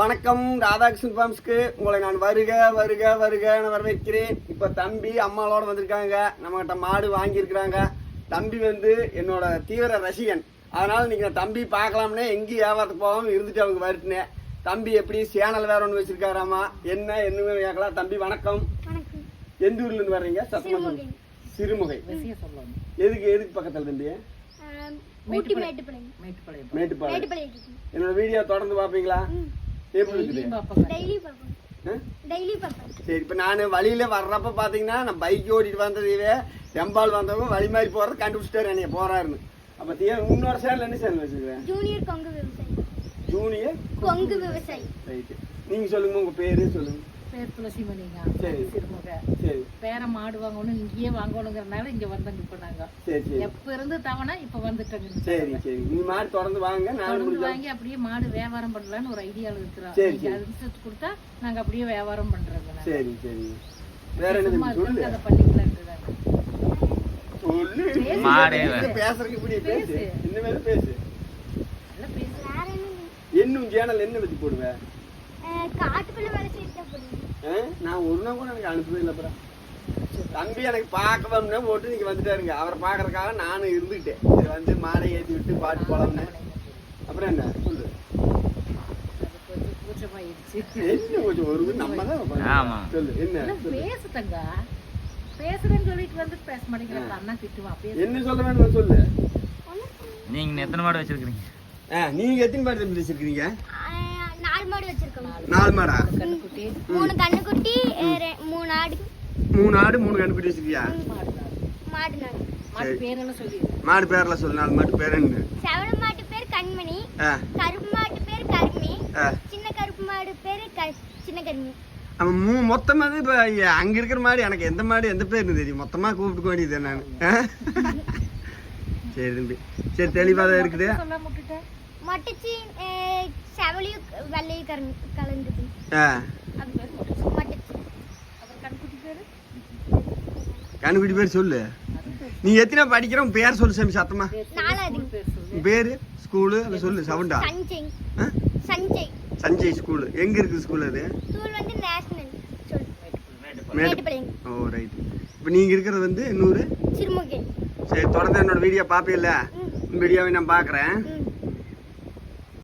வணக்கம் ராதாகிருஷ்ணன் ஃபார்ம்ஸ்க்கு. உங்களை நான் வருக வருக வருகன்னு வரவேற்கிறேன். இப்போ தம்பி அம்மாவோட வந்திருக்காங்க. நம்மகிட்ட மாடு வாங்கியிருக்கிறாங்க. தம்பி வந்து என்னோட தீவிர ரசிகன். அதனால நான் தம்பி பார்க்கலாம்னே எங்கேயும் வியாபாரத்துக்கு போகாம இருந்துட்டு அவங்க வருட்டினேன் தம்பி எப்படி? சேனல் வேற ஒன்று வச்சிருக்காராமா? என்ன என்னன்னு கேட்கலாம். தம்பி வணக்கம். வணக்கம். எந்த ஊர்ல இருந்து வர்றீங்க? சத்தமா சொல்லுங்க. சிறுமுகை. எதுக்கு எதுக்கு பக்கத்துல தம்பி? மேட்டுப்பாளையம். என்னோட வீடியோ தொடர்ந்து பார்ப்பீங்களா. எப்படி இருக்குது. சரி இப்போ நான் வழியில வர்றப்ப பார்த்தீங்கன்னா நான் பைக் ஓட்டிட்டு வந்ததையே செம்பால் வந்தவங்க வழி மாதிரி போறது கண்டுபிடிச்சிட்டாரு என்னைய போறாருன்னு. அப்போ தீ உன்னோட சேனல் என்ன சேனல் வச்சுக்கிறேன் ஜூனியர் கொங்கு விவசாயி. ஜூனியர் கொங்கு விவசாயி. ரைட்டு நீங்கள் சொல்லுங்க உங்கள் பேரு சொல்லுங்க. பேர் துளசிமணிங்க சரி. சிறுமுக சரி பேர மாடு வாங்கணும் இங்கேயே வாங்கணுங்கிறனால இங்க வந்தங்க இப்ப நாங்க சரி சரி எப்ப இருந்து தவணை இப்ப வந்துட்டோங்க இந்த சரி தடவை. சரி நீ மாடு தொடர்ந்து வாங்க நான் தொடர்ந்து வாங்கி அப்படியே மாடு வியாபாரம் பண்ணலாம்னு ஒரு ஐடியால இருக்கிறோம் சரி, சரி. ரிசர்ச் கொடுத்தா நாங்க அப்படியே வியாபாரம் பண்றோங்க. சரி சரி வேற என்ன சொல்லு அதை பண்ணிக்கலான்ட்டுதாங்க. சொல்லு பேசு. மாடே பேசுறதுக்கு இப்படி பேசு பேசு. இன்னும் பேசு நல்லா பேசு. வேற என்ன சேனல் என்ன பத்தி போடுவேன் நான் ஒரு நாள் கூட எனக்கு அனுப்பவே இல்லை அப்புறம் தம்பி எனக்கு பார்க்கணும்னு போட்டு நீங்க வந்துட்டாருங்க. அவரை பார்க்கறதுக்காக நானும் இருந்துக்கிட்டேன். சரி வந்து மாடை ஏற்றி விட்டு பாட்டு போலாம்னு. அப்புறம் என்ன? சொல்லு. என்ன கொஞ்சம் ஒரு நம்ம தான் ஆமா. சொல்லு. என்ன? நல்லா சொல்லு. பேசு தங்கா பேசுறேன்னு சொல்லிட்டு வந்து பேச மாட்டேங்கிறப்ப அண்ணா திட்டுவான். என்ன சொல்ல வேணும் சொல்லு. நீங்க எத்தனை மாடு வச்சிருக்கீங்க ஆ, நீங்க எத்தனை மாடு வச்சிருக்கீங்க மாடு வச்சிருக்கோம். நாலு மாடா? கண்ணுக்குட்டி. மூணு கண்ணுக்குட்டி மூணு ஆடு. மூணு ஆடு மூணு கண்டுபிடி வச்சிருக்கியா? மாடு தான். மாடு நாடு சொல்லி? மாடு பேர்ல சொல்லு நாலு மாட்டு பேர் என்ன? செவல மாட்டு பேர் கண்மணி கருப்பு மாட்டு பேர் கருமி. சின்ன கருப்பு மாடு பேரு க- சின்ன கருமி. அவன் மூ மொத்தமாக இப்போ அங்க இருக்கிற மாடு எனக்கு எந்த மாடு எந்த பேர்னு தெரியும்? மொத்தமா கூப்பிட்டுக்க வேண்டியது நான். சரி தம்பி. சரி தெளிவாக தான் இருக்குது. மொட்டச்சி மொட்டச்சி அப்புறம் கண்குட்டி பேரு கண்ணுக்குட்டி பேர் சொல்லு நீ எத்தனை படிக்கிறோம் பேர் சொல்லு சாமி சத்தமா பேர் ஸ்கூலு அதை சொல்லு சவுண்டா சஞ்சய்? சஞ்சய் ஸ்கூலு எங்க இருக்குது ஸ்கூல் அது ஓ ரைட் இப்போ நீங்க இருக்கிறது வந்து இன்னொரு சரி தொடர்ந்து என்னோட வீடியோ பார்ப்பீல்ல வீடியோவை நான் பார்க்குறேன்